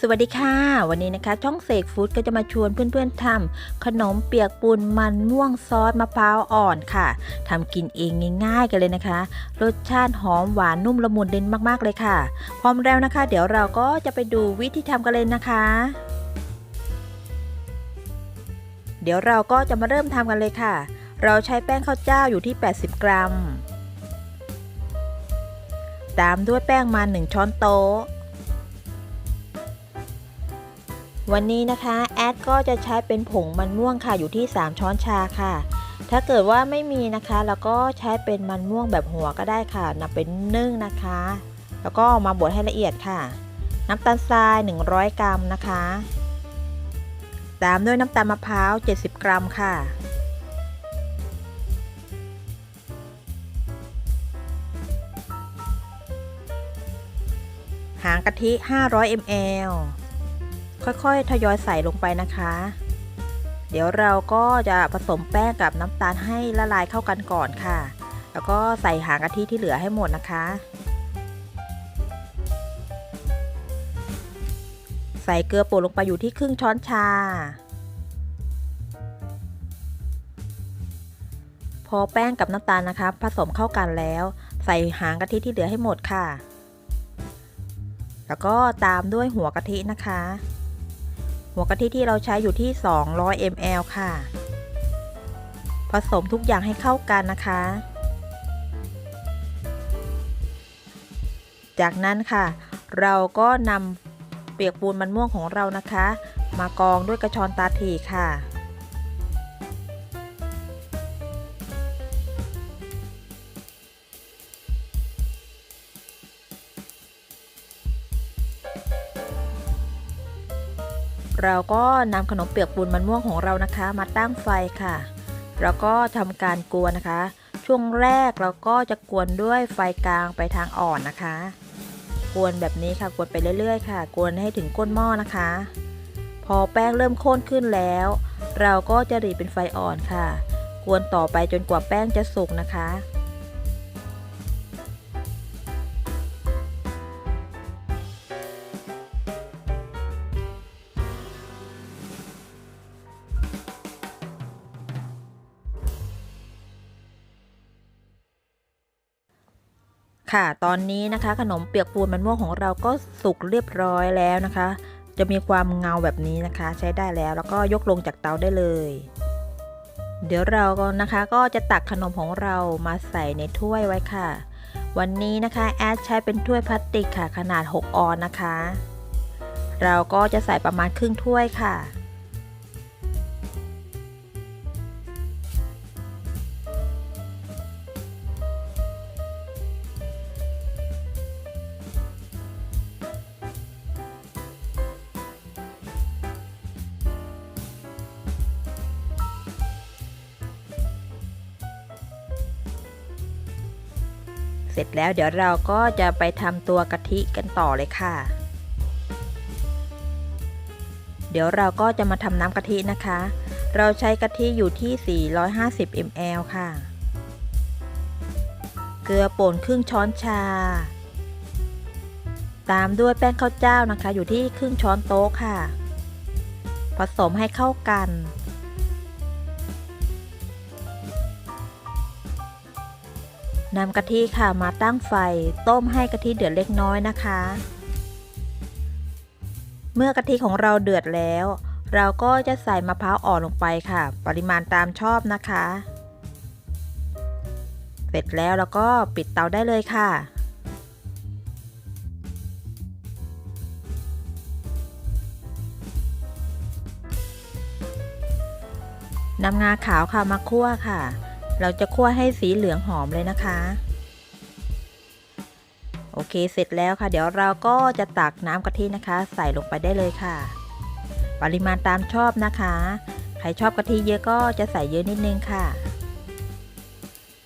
สวัสดีค่ะ วันนี้นะคะ ช่องเสกฟู้ดก็จะมาชวนเพื่อนๆทำขนมเปียกปูนมันม่วงซอสมะพร้าวอ่อนค่ะทำกินเองง่ายๆกันเลยนะคะ รสชาติหอมหวานนุ่มละมุนเด่นมากๆเลยค่ะ พร้อมแล้วนะคะ เดี๋ยวเราก็จะไปดูวิธีทำกันเลยนะคะ เดี๋ยวเราก็จะมาเริ่มทำกันเลยค่ะ เราใช้แป้งข้าวเจ้าอยู่ที่ 80 กรัม ตามด้วยแป้งมัน 1 ช้อนโต๊ะ วันนี้นะคะแอดก็จะใช้เป็นผงมันม่วงค่ะอยู่ที่ 3 ช้อนชาค่ะ ถ้าเกิดว่าไม่มีนะคะแล้วก็ใช้เป็นมันม่วงแบบหัวก็ได้ค่ะนำเป็นนึ่งนะคะ แล้วก็มาบดให้ละเอียดค่ะ น้ำตาลทราย 100 กรัมนะคะ ตามด้วยน้ำตาลมะพร้าว 70 กรัมค่ะหางกะทิ 500 ml ค่อยๆ ทยอยใส่ลงไปนะคะ เดี๋ยวเราก็จะผสมแป้งกับน้ำตาลให้ละลายเข้ากันก่อนค่ะ แล้วก็ใส่หางกะทิที่เหลือให้หมดนะคะ ใส่เกลือป่นลงไปอยู่ที่ครึ่งช้อนชา พอแป้งกับน้ำตาลนะคะ ผสมเข้ากันแล้ว ใส่หางกะทิที่เหลือให้หมดค่ะแล้วก็ตามด้วยหัวกะทินะคะ หัวกะทิที่เราใช้อยู่ที่ 200 ml ค่ะ ผสมทุกอย่างให้เข้ากันนะคะ จากนั้นค่ะ เราก็นำเปียกปูนมันม่วงของเรานะคะ มากองด้วยกระชอนตาถี่ค่ะ เราก็นำขนมเปียกปูนมันม่วงของเรานะคะ มาตั้งไฟค่ะ แล้วก็ทำการกวนนะคะ ช่วงแรกเราก็จะกวนด้วยไฟกลางไปทางอ่อนนะคะ กวนแบบนี้ค่ะ กวนไปเรื่อยๆ ค่ะ กวนให้ถึงก้นหม้อนะคะ พอแป้งเริ่มข้นขึ้นแล้ว เราก็จะรีเป็นไฟอ่อนค่ะ กวนต่อไปจนกว่าแป้งจะสุกนะคะ ค่ะ ตอนนี้นะคะ ขนมเปียกปูนมันม่วงของเราก็สุกเรียบร้อยแล้วนะคะ จะมีความเงาแบบนี้นะคะ ใช้ได้แล้วแล้วก็ยกลงจากเตาได้เลย เดี๋ยวเราก็นะคะก็จะตักขนมของเรามาใส่ในถ้วยไว้ค่ะ วันนี้นะคะแอดใช้เป็นถ้วยพลาสติกค่ะ ขนาด 6 ออนนะคะ เราก็จะใส่ประมาณครึ่งถ้วยค่ะ เสร็จแล้วเดี๋ยวเราก็จะไปทำตัวกะทิกันต่อเลยค่ะ เดี๋ยวเราก็จะมาทำน้ำกะทินะคะ เราใช้กะทิอยู่ที่ 450 ml ค่ะ เกลือป่นครึ่งช้อนชา ตามด้วยแป้งข้าวเจ้านะคะ อยู่ที่ครึ่งช้อนโต๊ะค่ะ ผสมให้เข้ากัน นำกะทิค่ะมาตั้งไฟ ต้มให้กะทิเดือดเล็กน้อยนะคะ เมื่อกะทิของเราเดือดแล้ว เราก็จะใส่มะพร้าวอ่อนลงไปค่ะ ปริมาณตามชอบนะคะ เสร็จแล้วเราก็ปิดเตาได้เลยค่ะนำงาขาวค่ะมาคั่วค่ะ เราจะคั่วให้สีเหลืองหอมเลยนะคะ โอเคเสร็จแล้วค่ะ เดี๋ยวเราก็จะตักน้ำกะทินะคะ ใส่ลงไปได้เลยค่ะ ปริมาณตามชอบนะคะ ใครชอบกะทิเยอะก็จะใส่เยอะนิดนึงค่ะ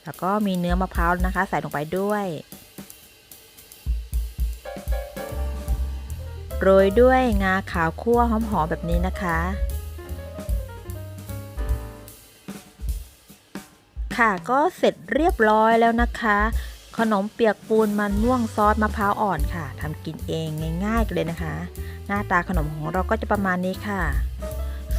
แล้วก็มีเนื้อมะพร้าวนะคะ ใส่ลงไปด้วยโรยด้วยงาขาวคั่วหอมๆแบบนี้นะคะ ค่ะก็เสร็จเรียบร้อยแล้วนะคะ ขนมเปียกปูนมันม่วงซอสมะพร้าวอ่อนค่ะทำกินเองง่ายๆกันเลยนะคะ หน้าตาขนมของเราก็จะประมาณนี้ค่ะ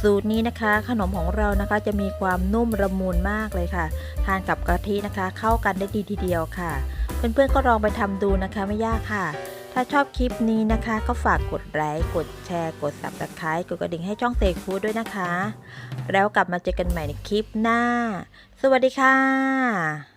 สูตรนี้นะคะ ขนมของเรานะคะจะมีความนุ่มละมุนมากเลยค่ะ ทานกับกะทินะคะ เข้ากันได้ดีทีเดียวค่ะ เพื่อนๆก็ลองไปทำดูนะคะไม่ยากค่ะ ถ้าชอบคลิปนี้นะคะ ก็ฝากกดไลค์ กดแชร์ กด subscribe กดกระดิ่งให้ช่องเตกฟูดด้วยนะคะ แล้วกลับมาเจอกันใหม่ในคลิปหน้า สวัสดีค่ะ